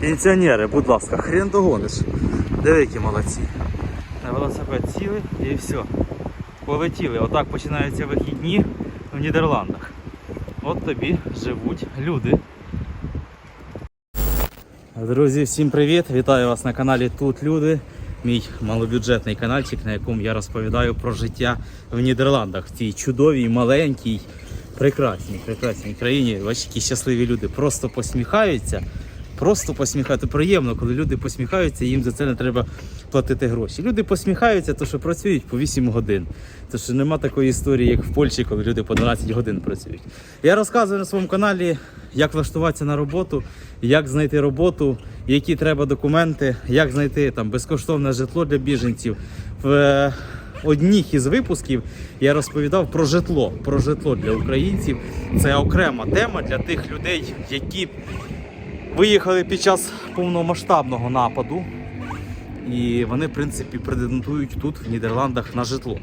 Пенсіонери, будь ласка, хрен догониш. Диви, які молодці. На велосипед сіли і все. Полетіли. Отак починаються вихідні в Нідерландах. От тобі живуть люди. Друзі, всім привіт! Вітаю вас на каналі Тут Люди. Мій малобюджетний каналчик, на якому я розповідаю про життя в Нідерландах, в цій чудовій, маленькій, прекрасній, прекрасній країні. Які щасливі люди просто посміхаються. Просто посміхаються. Приємно, коли люди посміхаються, їм за це не треба платити гроші. Люди посміхаються, то що працюють по 8 годин. Тому що нема такої історії, як в Польщі, коли люди по 12 годин працюють. Я розказую на своєму каналі, як влаштуватися на роботу, як знайти роботу, які треба документи, як знайти там безкоштовне житло для біженців. В е, одніх із випусків я розповідав про житло, про житло для українців. Це окрема тема для тих людей, які виїхали під час повномасштабного нападу. І вони, в принципі, претендують тут, в Нідерландах, на житло.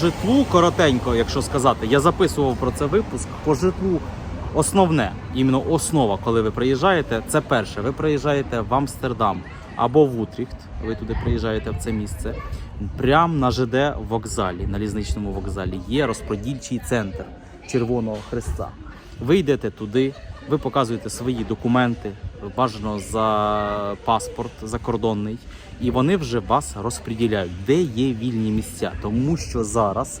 Житлу коротенько, якщо сказати, я записував про це випуск. По житлу основне, іменно основа, коли ви приїжджаєте, це перше. Ви приїжджаєте в Амстердам або в Утріхт. Ви туди приїжджаєте в це місце. Прямо на ЖД вокзалі, на лізничному вокзалі, є розподільчий центр Червоного Христа. Ви йдете туди, ви показуєте свої документи, бажано за паспорт закордонний, і вони вже вас розподіляють, де є вільні місця, тому що зараз.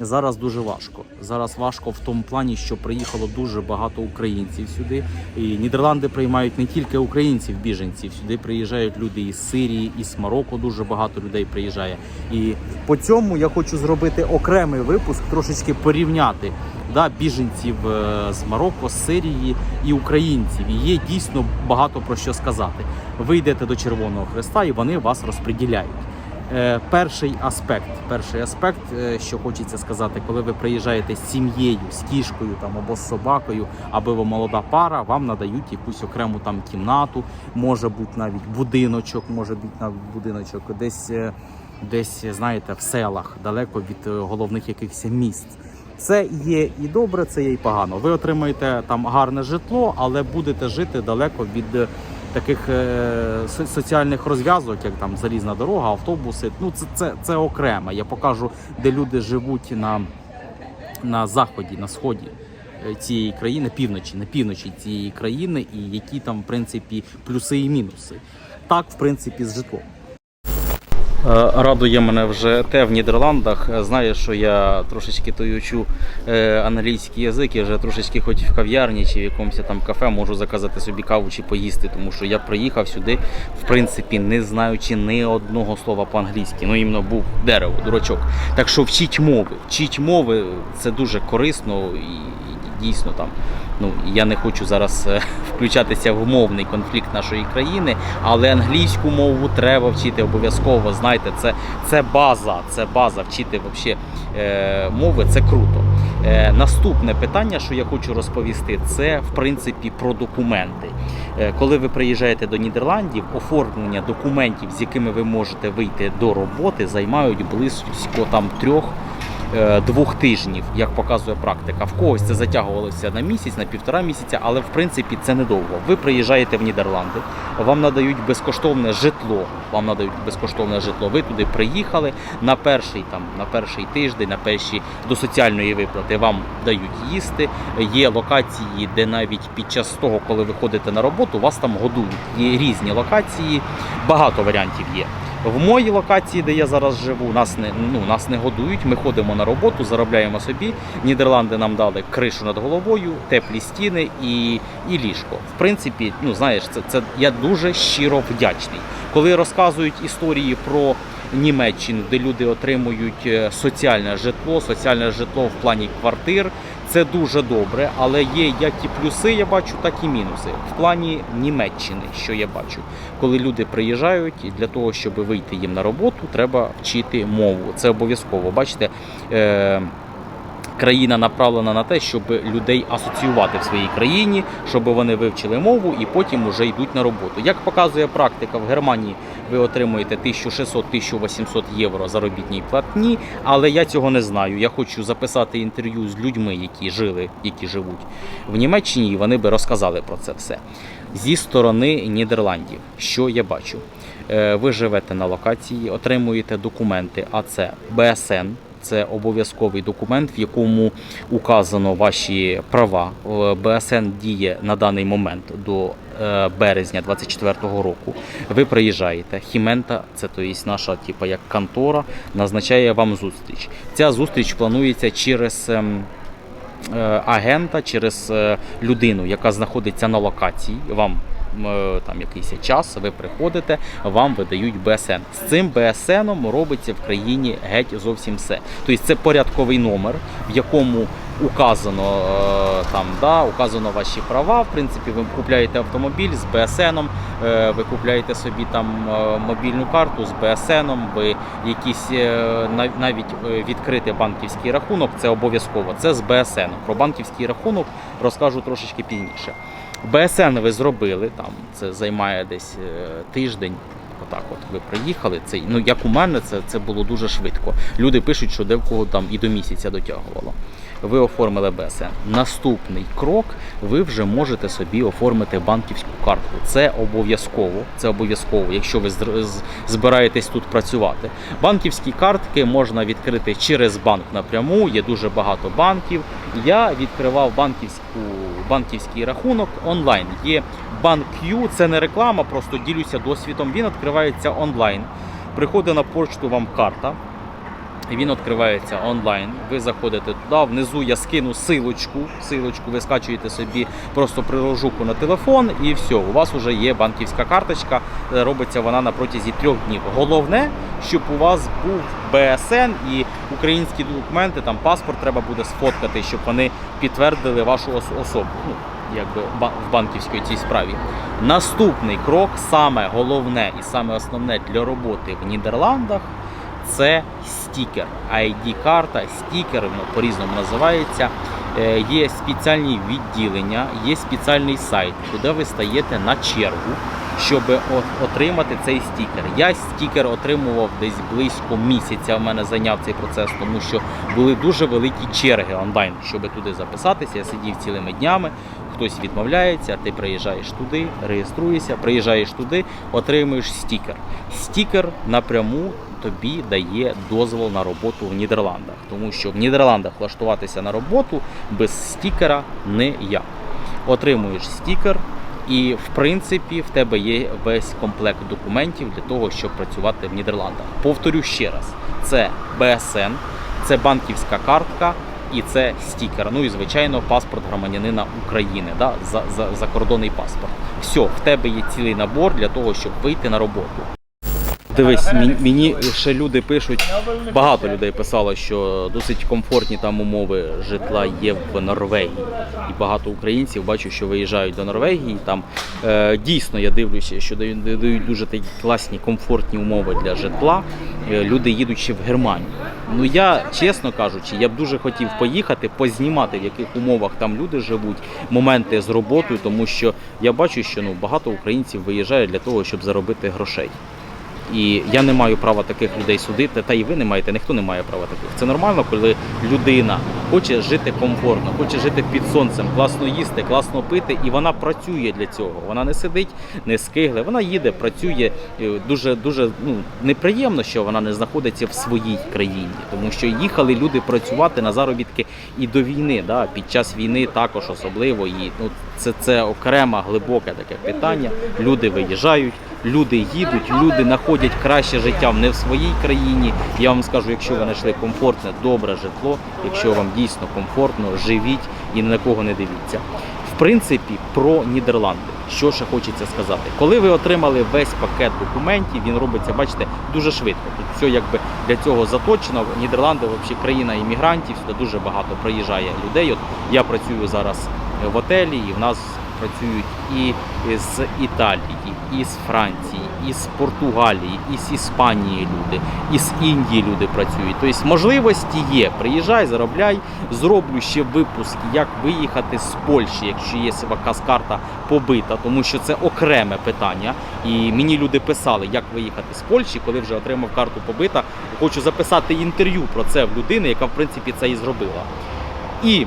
Зараз дуже важко. Зараз важко в тому плані, що приїхало дуже багато українців сюди. І Нідерланди приймають не тільки українців, біженців. Сюди приїжджають люди із Сирії, із Марокко. Дуже багато людей приїжджає. І по цьому я хочу зробити окремий випуск, трошечки порівняти да, біженців е, з Марокко, з Сирії і українців. І є дійсно багато про що сказати. Ви йдете до Червоного Хреста і вони вас розподіляють. Е, Перший аспект, перший аспект, е, що хочеться сказати, коли ви приїжджаєте з сім'єю, з кішкою там або з собакою, або ви молода пара, вам надають якусь окрему там кімнату, може бути навіть будиночок, може бути навіть будиночок, десь, десь знаєте, в селах, далеко від головних якихось міст. Це є і добре, це є і погано. Ви отримаєте там гарне житло, але будете жити далеко від е, таких е, со- соціальних розв'язок, як там залізна дорога, автобуси. Ну це, це, це окремо. Я покажу, де люди живуть на, на заході, на сході. е, Цієї країни, півночі, на півночі цієї країни, і які там, в принципі, плюси і мінуси. Так, в принципі, з житлом. Е, Радує мене вже те в Нідерландах. Е, Знає, що я трошечки то учу е, англійський язик, і вже трошечки хоч в кав'ярні чи в якомусь там кафе можу заказати собі каву чи поїсти, тому що я приїхав сюди, в принципі, не знаючи ні одного слова по-англійськи. Ну, іменно був дерево, дурачок. Так що вчіть мови. Вчіть мови це дуже корисно і дійсно там. Ну, я не хочу зараз е, включатися в мовний конфлікт нашої країни, але англійську мову треба вчити обов'язково. Знаєте, це, це база, це база вчити вообще, е, мови, це круто. Е, наступне питання, що я хочу розповісти, це в принципі про документи. Е, коли ви приїжджаєте до Нідерландів, оформлення документів, з якими ви можете вийти до роботи, займають близько там трьох двох тижнів, як показує практика. В когось це затягувалося на місяць, на півтора місяця, але в принципі це недовго. Ви приїжджаєте в Нідерланди, вам надають безкоштовне житло. Вам надають безкоштовне житло. Ви туди приїхали на перший там на перший тиждень, на перші до соціальної виплати вам дають їсти. Є локації, де навіть під час того, коли ви ходите на роботу, вас там годують. Є різні локації, багато варіантів є. В моїй локації, де я зараз живу, нас не ну нас не годують. Ми ходимо на роботу, заробляємо собі. Нідерланди нам дали кришу над головою, теплі стіни і, і ліжко. В принципі, ну знаєш, це, це я дуже щиро вдячний. Коли розказують історії про Німеччину, де люди отримують е, соціальне житло, соціальне житло в плані квартир. Це дуже добре, але є як і плюси, я бачу, так і мінуси. В плані Німеччини, що я бачу, коли люди приїжджають, і для того, щоб вийти їм на роботу, треба вчити мову. Це обов'язково. Бачите, е- країна направлена на те, щоб людей асоціювати в своїй країні, щоб вони вивчили мову і потім вже йдуть на роботу. Як показує практика, в Германії ви отримуєте 1600-1800 євро заробітній платні, але я цього не знаю. Я хочу записати інтерв'ю з людьми, які жили, які живуть в Німеччині, і вони би розказали про це все. Зі сторони Нідерландів, що я бачу? Е, Ви живете на локації, отримуєте документи, а це БСН. Це обов'язковий документ, в якому указано ваші права. Е, БСН діє на даний момент до е, березня 24-го року. Ви приїжджаєте. Хімента, це то є наша, типу, як контора, назначає вам зустріч. Ця зустріч планується через. ем, е, агента через людину, яка знаходиться на локації. Вам там якийсь час, ви приходите, вам видають БСН. З цим БСНом робиться в країні геть зовсім все. Тобто це порядковий номер, в якому указано е, там, да, указано ваші права. В принципі, ви купляєте автомобіль з БСНом, е, ви купляєте собі там е, мобільну карту з БСНом, ви якийсь е, навіть е, відкрити банківський рахунок, це обов'язково. Це з БСН. Про банківський рахунок розкажу трошечки пізніше. БСН ви зробили, там це займає десь е, тиждень. Отак, от ви приїхали. Це ну як у мене, це, це було дуже швидко. Люди пишуть, що де в кого там і до місяця дотягувало. Ви оформили БСН. Наступний крок ви вже можете собі оформити банківську картку. Це обов'язково. Це обов'язково, якщо ви збираєтесь тут працювати. Банківські картки можна відкрити через банк напряму. Є дуже багато банків. Я відкривав банківську банківський рахунок онлайн. Є банк Q, це не реклама, просто ділюся досвідом. Він відкривається онлайн. Приходить на почту вам карта. Він відкривається онлайн. Ви заходите туди. Внизу я скину силочку. Силочку ви скачуєте собі просто приложуку на телефон, і все. У вас вже є банківська карточка. Е, Робиться вона на протязі трьох днів. Головне, щоб у вас був БСН і українські документи, там паспорт треба буде сфоткати, щоб вони підтвердили вашу особу. Ну, якби в банківській цій справі. Наступний крок, саме головне і саме основне для роботи в Нідерландах це стікер. ID-карта, стікер, воно по-різному називається. Е, Є спеціальні відділення, є спеціальний сайт, куди ви стаєте на чергу, щоб отримати цей стікер. Я стікер отримував десь близько місяця. В мене зайняв цей процес, тому що були дуже великі черги онлайн, щоб туди записатися. Я сидів цілими днями. Хтось відмовляється, ти приїжджаєш туди, реєструєшся, приїжджаєш туди, отримуєш стікер. Стікер напряму тобі дає дозвол на роботу в Нідерландах, тому що в Нідерландах влаштуватися на роботу без стікера не як. Отримуєш стікер, і в принципі в тебе є весь комплект документів для того, щоб працювати в Нідерландах. Повторю ще раз: це БСН, це банківська картка. І це стікер. Ну і звичайно, паспорт громадянина України, да, за, за, закордонний паспорт. Все, в тебе є цілий набор для того, щоб вийти на роботу. Дивись, мені, ще люди пишуть, багато людей писало, що досить комфортні там умови житла є в Норвегії. І багато українців бачу, що виїжджають до Норвегії. Там е, дійсно я дивлюся, що дають, дуже такі класні комфортні умови для житла. Е, люди їдуть ще в Германію. Ну я чесно кажучи, я б дуже хотів поїхати, познімати, в яких умовах там люди живуть, моменти з роботою, тому що я бачу, що ну багато українців виїжджає для того, щоб заробити грошей. І я не маю права таких людей судити, та і ви не маєте, ніхто не має права таких. Це нормально, коли людина хоче жити комфортно, хоче жити під сонцем, класно їсти, класно пити, і вона працює для цього. Вона не сидить, не скигле, вона їде, працює. Дуже дуже ну неприємно, що вона не знаходиться в своїй країні, тому що їхали люди працювати на заробітки і до війни. Да? Під час війни також особливо. І ну це, це окреме глибоке таке питання. Люди виїжджають, люди їдуть, люди знаходять краще життя не в своїй країні. Я вам скажу, якщо ви знайшли комфортне, добре житло, якщо вам дійсно комфортно, живіть і на кого не дивіться. В принципі, про Нідерланди. Що ще хочеться сказати, коли ви отримали весь пакет документів, він робиться, бачите, дуже швидко. Тут все якби для цього заточено. Нідерланди, взагалі країна іммігрантів, сюди дуже багато приїжджає людей. От я працюю зараз в отелі, і в нас працюють і з Італії, і з Франції, і з Португалії, і з Іспанії люди, і з Індії люди працюють. Тобто можливості є. Приїжджай, заробляй. Зроблю ще випуск, як виїхати з Польщі, якщо є якась карта побита, тому що це окреме питання. І мені люди писали, як виїхати з Польщі, коли вже отримав карту побита. Хочу записати інтерв'ю про це в людини, яка в принципі це і зробила. І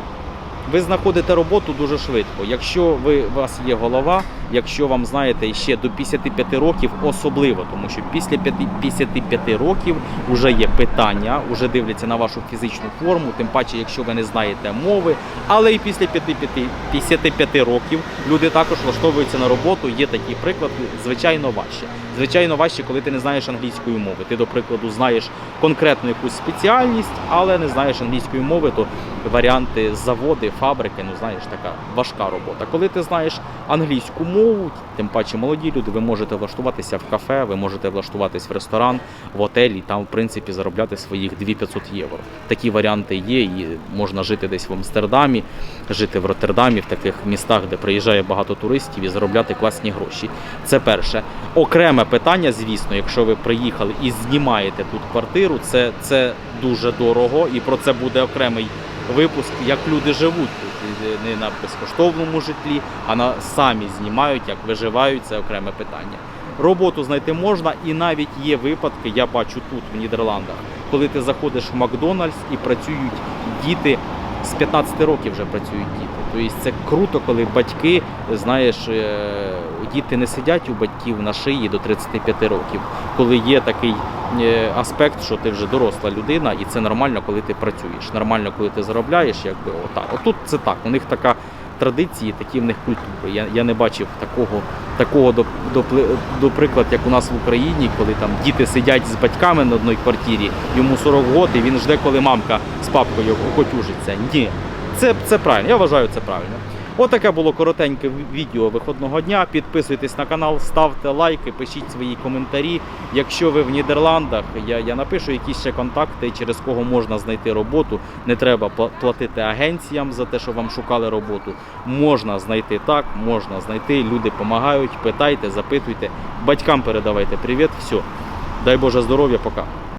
ви знаходите роботу дуже швидко. Якщо ви, у вас є голова, якщо вам знаєте ще до 55 років, особливо, тому що після 5 55 років вже є питання, вже дивляться на вашу фізичну форму, тим паче, якщо ви не знаєте мови. Але і після 55, 55 років люди також влаштовуються на роботу. Є такий приклад, звичайно, важче. Звичайно, важче, коли ти не знаєш англійської мови. Ти, до прикладу, знаєш конкретну якусь спеціальність, але не знаєш англійської мови, то варіанти заводи, фабрики, ну знаєш, така важка робота. Коли ти знаєш англійську мову, тим паче молоді люди, ви можете влаштуватися в кафе, ви можете влаштуватись в ресторан, в отель і там, в принципі, заробляти своїх 2500 євро. Такі варіанти є, і можна жити десь в Амстердамі, жити в Роттердамі, в таких містах, де приїжджає багато туристів і заробляти класні гроші. Це перше. Окреме питання, звісно, якщо ви приїхали і знімаєте тут квартиру, це, це дуже дорого, і про це буде окремий випуск, як люди живуть не на безкоштовному житлі, а на самі знімають, як виживають, це окреме питання. Роботу знайти можна, і навіть є випадки, я бачу тут, в Нідерландах, коли ти заходиш в Макдональдс і працюють діти з 15 років вже працюють діти. Тобто це круто, коли батьки, знаєш, е, діти не сидять у батьків на шиї до 35 років, коли є такий е, аспект, що ти вже доросла людина, і це нормально, коли ти працюєш. Нормально, коли ти заробляєш, якби отак. Отут це так. У них така традиції, такі в них культури. Я, я не бачив такого, такого до, до, до приклад, як у нас в Україні, коли там діти сидять з батьками на одній квартирі, йому 40 років, і він жде, коли мамка з папкою окотюжиться. Ні, це, це правильно. Я вважаю це правильно. Отаке було коротеньке відео виходного дня. Підписуйтесь на канал, ставте лайки, пишіть свої коментарі. Якщо ви в Нідерландах, я, я напишу якісь ще контакти, через кого можна знайти роботу. Не треба платити агенціям за те, що вам шукали роботу. Можна знайти так, можна знайти. Люди допомагають. Питайте, запитуйте. Батькам передавайте привіт. Все. Дай Боже здоров'я, пока.